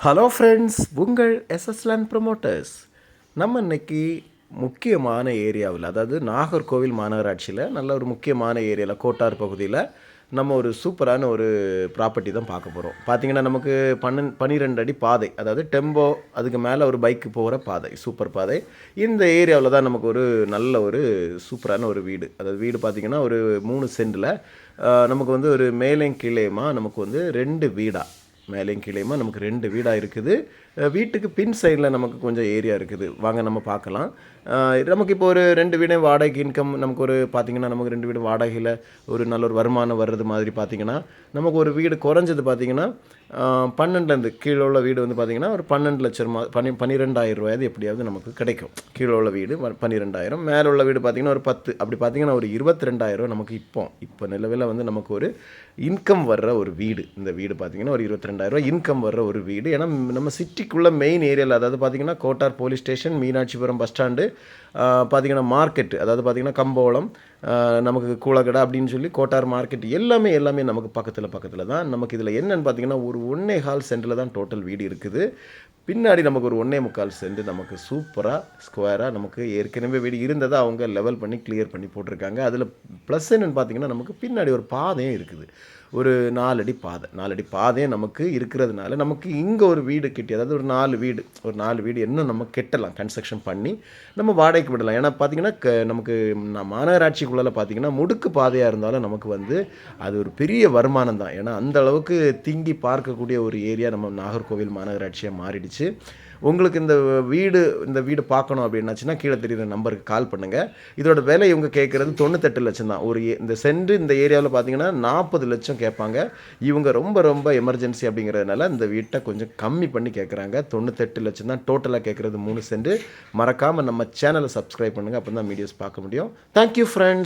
Hello friends உங்கள் எஸ்எஸ்லேண்ட் promoters நம்ம இன்றைக்கி முக்கியமான ஏரியாவில் அதாவது நாகர்கோவில் மாநகராட்சியில் நல்ல ஒரு முக்கியமான ஏரியாவில் கோட்டார் பகுதியில் நம்ம ஒரு சூப்பரான ஒரு ப்ராப்பர்ட்டி தான் பார்க்க போகிறோம் பார்த்தீங்கன்னா நமக்கு பன்னெண்டு பன்னிரெண்டு அடி பாதை அதாவது டெம்போ அதுக்கு மேலே ஒரு பைக்கு போகிற பாதை சூப்பர் பாதை. இந்த ஏரியாவில் தான் நமக்கு ஒரு நல்ல ஒரு சூப்பரான ஒரு வீடு. அதாவது வீடு பார்த்திங்கன்னா ஒரு மூணு சென்டில் நமக்கு வந்து ஒரு மேலேயும் கீழேயுமா நமக்கு வந்து ரெண்டு வீடாக மேலேயும் கீழேயுமா? நமக்கு ரெண்டு வீடாக இருக்குது. வீட்டுக்கு பின் சைடில் நமக்கு கொஞ்சம் ஏரியா இருக்குது. வாங்க நம்ம பார்க்கலாம். நமக்கு இப்போ ஒரு ரெண்டு வீடும் வாடகைக்கு இன்கம் நமக்கு ஒரு பார்த்திங்கன்னா நமக்கு ரெண்டு வீடு வாடகையில் ஒரு நல்ல ஒரு வருமானம் வர்றது மாதிரி பார்த்திங்கன்னா நமக்கு ஒரு வீடு குறைஞ்சது பார்த்திங்கன்னா பன்னெண்டுலேருந்து கீழே உள்ள வீடு வந்து பார்த்திங்கன்னா ஒரு பன்னெண்டு லட்சம் மா பனி பன்னிரெண்டாயிரம் ரூபாயாது எப்படியாவது நமக்கு கிடைக்கும். கீழே உள்ள வீடு பன்னிரெண்டாயிரம். மேலே உள்ள வீடு பார்த்திங்கன்னா ஒரு பத்து. அப்படி பார்த்திங்கன்னா ஒரு இருபத்தி ரெண்டாயிரம் நமக்கு இப்போ இப்போ நிலவில் வந்து நமக்கு ஒரு இன்கம் வர்ற ஒரு வீடு. இந்த வீடு பார்த்திங்கன்னா ஒரு இருபத்தி ரெண்டாயிரம் இன்கம் வர்ற ஒரு வீடு. ஏன்னா நம்ம சிட்டிக்குள்ளே மெயின் ஏரியாவில் அதாவது பார்த்திங்கன்னா Kottar police station Meenakshipuram bus stand பார்த்திங்கன்னா மார்க்கெட் அதாவது பார்த்திங்கன்னா கம்போளம் நமக்கு கூலக்கடை அப்படின்னு சொல்லி கோட்டார் மார்க்கெட் எல்லாமே எல்லாமே நமக்கு பக்கத்தில் பக்கத்தில் தான். நமக்கு இதில் என்னென்னு பார்த்தீங்கன்னா ஒரு ஒன்னே ஹால் சென்டரில் தான் டோட்டல் வீடு இருக்குது. பின்னாடி நமக்கு ஒரு ஒன்றே முக்கால் சென்ட் நமக்கு சூப்பராக ஸ்கொயராக நமக்கு ஏற்கனவே வீடு இருந்ததை அவங்க லெவல் பண்ணி கிளியர் பண்ணி போட்டிருக்காங்க. அதில் ப்ளஸ் என்னன்னு பார்த்தீங்கன்னா நமக்கு பின்னாடி ஒரு பாதையும் இருக்குது. ஒரு நாலடி பாதை. நாலடி பாதையும் நமக்கு இருக்கிறதுனால நமக்கு இங்கே ஒரு வீடு கட்டி அதாவது ஒரு நாலு வீடு ஒரு நாலு வீடு இன்னும் நம்ம கெட்டலாம் கன்ஸ்ட்ரக்ஷன் பண்ணி நம்ம வாடகைக்கு விடலாம். ஏன்னா பார்த்தீங்கன்னா க நமக்கு ந- மாநகராட்சிக்குள்ளே பார்த்தீங்கன்னா முடுக்கு பாதையாக இருந்தாலும் நமக்கு வந்து அது ஒரு பெரிய வருமானம் தான். ஏன்னா அந்த அளவுக்கு திங்கி பார்க்கக்கூடிய ஒரு ஏரியா நம்ம நாகர்கோவில் மாநகராட்சியாக மாறிடுச்சு. உங்களுக்கு இந்த வீடு இந்த வீடு பார்க்கணும் அப்படின்னாச்சுன்னா கீழே தெரியுற நம்பருக்கு கால் பண்ணுங்கள் இதோட விலை இவங்க கேட்குறது தொண்ணூத்தெட்டு லட்சம் தான். ஒரு இந்த சென்று இந்த ஏரியாவில் பார்த்தீங்கன்னா நாற்பது லட்சம் கேட்பாங்க. இவங்க ரொம்ப ரொம்ப எமர்ஜென்சி அப்படிங்கிறதுனால இந்த வீட்டை கொஞ்சம் கம்மி பண்ணி கேட்குறாங்க. தொண்ணூத்தெட்டு லட்சம் தான் டோட்டலாக கேட்குறது மூணு சென்று மறக்காமல் நம்ம சேனலை சப்ஸ்கிரைப் பண்ணுங்கள் அப்போ தான் வீடியோஸ் பார்க்க முடியும். Thank you friends